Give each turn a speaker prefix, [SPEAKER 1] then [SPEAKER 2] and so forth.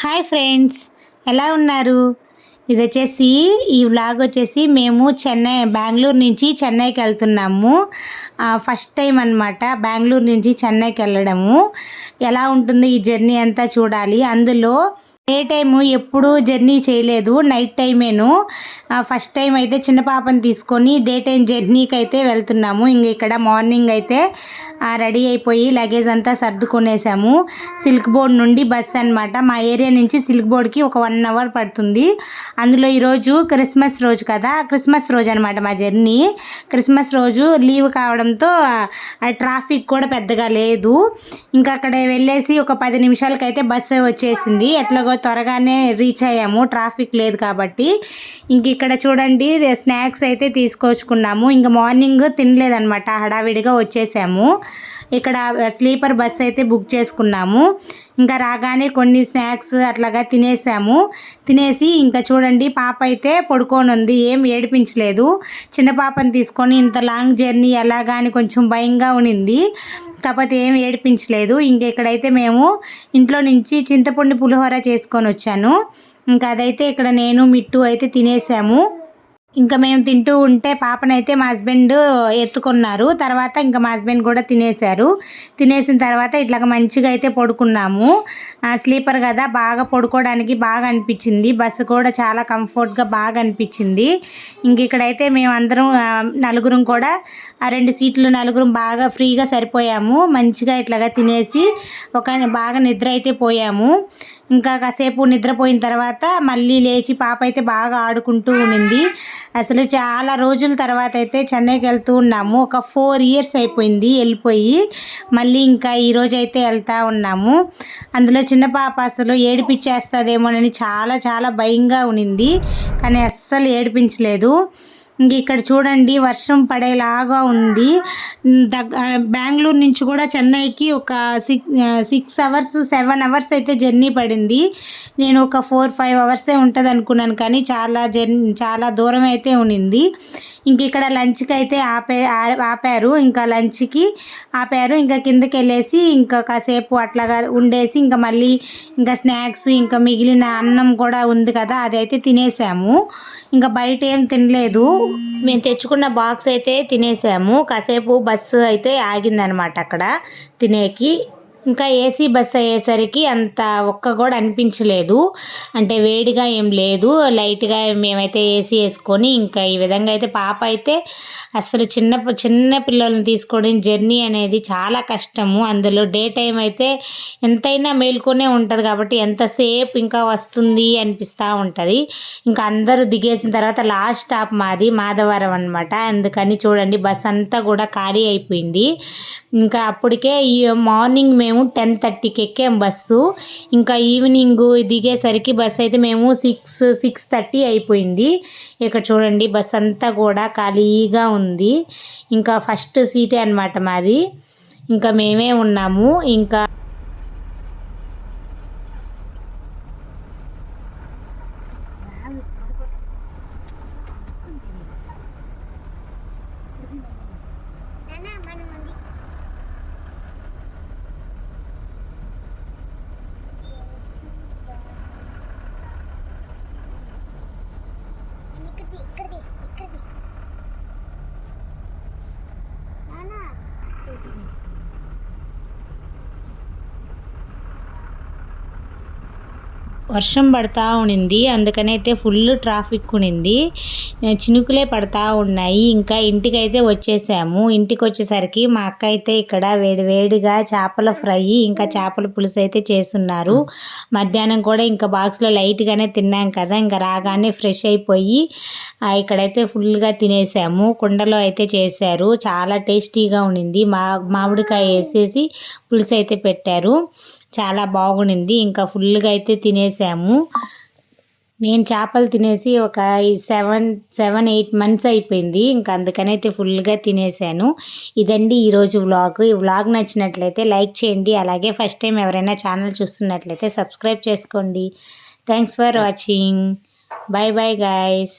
[SPEAKER 1] Hi friends ఎలా ఉన్నారు? ఇది వచ్చేసి ఈ వ్లాగ్ వచ్చేసి మేము చెన్నై బెంగళూరు నుంచి చెన్నైకి వెళ్తున్నాము. ఫస్ట్ టైం అనమాట బెంగళూరు నుంచి చెన్నైకి వెళ్ళడము. ఎలా ఉంటుంది ఈ జర్నీ అంతా చూడాలి. అందులో డే టైము ఎప్పుడు జర్నీ చేయలేదు నైట్ టైమేను. ఫస్ట్ టైం అయితే చిన్న పాపని తీసుకొని డే టైం జర్నీకి అయితే వెళ్తున్నాము. ఇంక ఇక్కడ మార్నింగ్ అయితే రెడీ అయిపోయి లగేజ్ అంతా సర్దుకొనేసాము. సిల్క్ బోర్డ్ నుండి బస్ అన్నమాట. మా ఏరియా నుంచి సిల్క్ బోర్డ్కి ఒక వన్ అవర్ పడుతుంది. అందులో ఈరోజు క్రిస్మస్ రోజు కదా? క్రిస్మస్ రోజు అనమాట మా జర్నీ. క్రిస్మస్ రోజు లీవ్ కావడంతో ట్రాఫిక్ కూడా పెద్దగా లేదు. ఇంకా అక్కడ వెళ్ళేసి ఒక పది నిమిషాలకైతే బస్సు వచ్చేసింది. ఎట్లాగో త్వరగానే రీచ్ అయ్యాము. ట్రాఫిక్ లేదు కాబట్టి. ఇంక ఇక్కడ చూడండి స్నాక్స్ అయితే తీసుకొచ్చుకున్నాము. ఇంకా మార్నింగ్ తినలేదనమాట హడావిడిగా వచ్చేసాము. ఇక్కడ స్లీపర్ బస్ అయితే బుక్ చేసుకున్నాము. ఇంకా రాగానే కొన్ని స్నాక్స్ అట్లాగా తినేసాము. తినేసి ఇంకా చూడండి పాప అయితే పడుకోనుంది ఏం ఏడిపించలేదు. చిన్న పాపని తీసుకొని ఇంత లాంగ్ జర్నీ ఎలాగా అని కొంచెం భయంగా ఉనింది. కాకపోతే ఏం ఏడిపించలేదు. ఇంక ఇక్కడైతే మేము ఇంట్లో నుంచి చింతపండు పులిహోర చేసుకొని వచ్చాను. ఇంకా అదైతే ఇక్కడ నేను మిట్టు అయితే తినేసాము. ఇంకా మేము తింటూ ఉంటే పాపనైతే మా హస్బెండ్ ఎత్తుకున్నారు. తర్వాత ఇంకా మా హస్బెండ్ కూడా తినేశారు. తినేసిన తర్వాత ఇట్లాగ మంచిగా అయితే పడుకున్నాము. ఆ, స్లీపర్ కదా బాగా పడుకోవడానికి బాగా అనిపించింది. బస్సు కూడా చాలా కంఫర్ట్గా బాగా అనిపించింది. ఇంక ఇక్కడైతే మేము అందరం నలుగురం కూడా ఆ రెండు సీట్లు నలుగురం బాగా ఫ్రీగా సరిపోయాము. మంచిగా ఇట్లాగా తినేసి ఒక బాగా నిద్ర అయితే పోయాము. ఇంకా కాసేపు నిద్రపోయిన తర్వాత మళ్ళీ లేచి పాప అయితే బాగా ఆడుకుంటూ ఉండింది. అసలు చాలా రోజుల తర్వాత అయితే చెన్నైకి వెళ్తూ ఉన్నాము. ఒక ఫోర్ ఇయర్స్ అయిపోయింది వెళ్ళిపోయి మళ్ళీ ఇంకా ఈరోజు అయితే వెళ్తూ ఉన్నాము. అందులో చిన్న పాప అసలు ఏడిపించేస్తుందేమోనని చాలా చాలా భయంగా ఉనింది కానీ అస్సలు ఏడిపించలేదు. ఇంక ఇక్కడ చూడండి వర్షం పడేలాగా ఉంది. దగ్గ బెంగళూరు నుంచి కూడా చెన్నైకి ఒక six six hours seven hours అయితే జర్నీ పడింది. నేను ఒక ఫోర్ ఫైవ్ అవర్సే ఉంటుంది అనుకున్నాను కానీ చాలా జర్నీ చాలా దూరం అయితే ఉనింది. ఇంక ఇక్కడ లంచ్కి అయితే ఆపే ఆ- ఆపారు. ఇంకా లంచ్కి ఆపారు. ఇంకా కిందకి వెళ్ళేసి ఇంకా కాసేపు అట్లాగా ఉండేసి ఇంకా మళ్ళీ ఇంకా స్నాక్స్ ఇంకా మిగిలిన అన్నం కూడా ఉంది కదా అదైతే తినేసాము. ఇంకా బయట ఏం తినలేదు. మేము తెచ్చుకున్న బాక్స్ అయితే తినేసాము. కాసేపు బస్సు అయితే ఆగిందనమాట అక్కడ తినేకి. ఇంకా ఏసీ బస్ అయ్యేసరికి అంత ఒక్క కూడా అనిపించలేదు. అంటే వేడిగా ఏం లేదు. లైట్గా మేమైతే ఏసీ వేసుకొని ఇంకా ఈ విధంగా అయితే పాప అయితే అసలు చిన్న చిన్న పిల్లల్ని తీసుకొని జర్నీ అనేది చాలా కష్టము. అందులో డే టైం అయితే ఎంతైనా మేల్కొనే ఉంటుంది కాబట్టి ఎంతసేపు ఇంకా వస్తుంది అనిపిస్తూ ఉంటుంది. ఇంకా అందరూ దిగేసిన తర్వాత లాస్ట్ స్టాప్ మాది మాధవరం అనమాట అందుకని చూడండి బస్ అంతా కూడా ఖాళీ అయిపోయింది. ఇంకా అప్పటికే ఈ మార్నింగ్ మేము టెన్ థర్టీకి ఎక్కాం బస్సు. ఇంకా ఈవినింగ్ దిగేసరికి బస్ అయితే మేము సిక్స్ సిక్స్ థర్టీ అయిపోయింది. ఇక్కడ చూడండి బస్ అంతా కూడా ఖాళీగా ఉంది. ఇంకా ఫస్ట్ సీటే అనమాట మాది. ఇంకా మేమే ఉన్నాము. ఇంకా వర్షం పడతా ఉనింది. అందుకనైతే ఫుల్ ట్రాఫిక్ ఉనింది. చినుకులే పడతా ఉన్నాయి. ఇంకా ఇంటికైతే వచ్చేసాము. ఇంటికి వచ్చేసరికి మా అక్క అయితే ఇక్కడ వేడి వేడిగా చేపల ఫ్రై ఇంకా చేపల పులుసు అయితే చేస్తున్నారు. మధ్యాహ్నం కూడా ఇంకా బాక్స్లో లైట్గానే తిన్నాం కదా. ఇంకా రాగానే ఫ్రెష్ అయిపోయి ఇక్కడైతే ఫుల్గా తినేసాము. కుండలో అయితే చేశారు. చాలా టేస్టీగా ఉండింది మా మామిడికాయ వేసేసి పులుసు అయితే పెట్టారు. చాలా బాగుండింది. ఇంకా ఫుల్గా అయితే తినేసాము. నేను చేపలు తినేసి ఒక సెవెన్ సెవెన్ ఎయిట్ మంత్స్ అయిపోయింది. ఇంకా అందుకని అయితే ఫుల్గా తినేసాను. ఇదండి ఈరోజు వ్లాగ్. ఈ వ్లాగ్ నచ్చినట్లయితే లైక్ చేయండి. అలాగే ఫస్ట్ టైం ఎవరైనా ఛానల్ చూస్తున్నట్లయితే సబ్స్క్రైబ్ చేసుకోండి. Thanks for watching. Bye bye guys.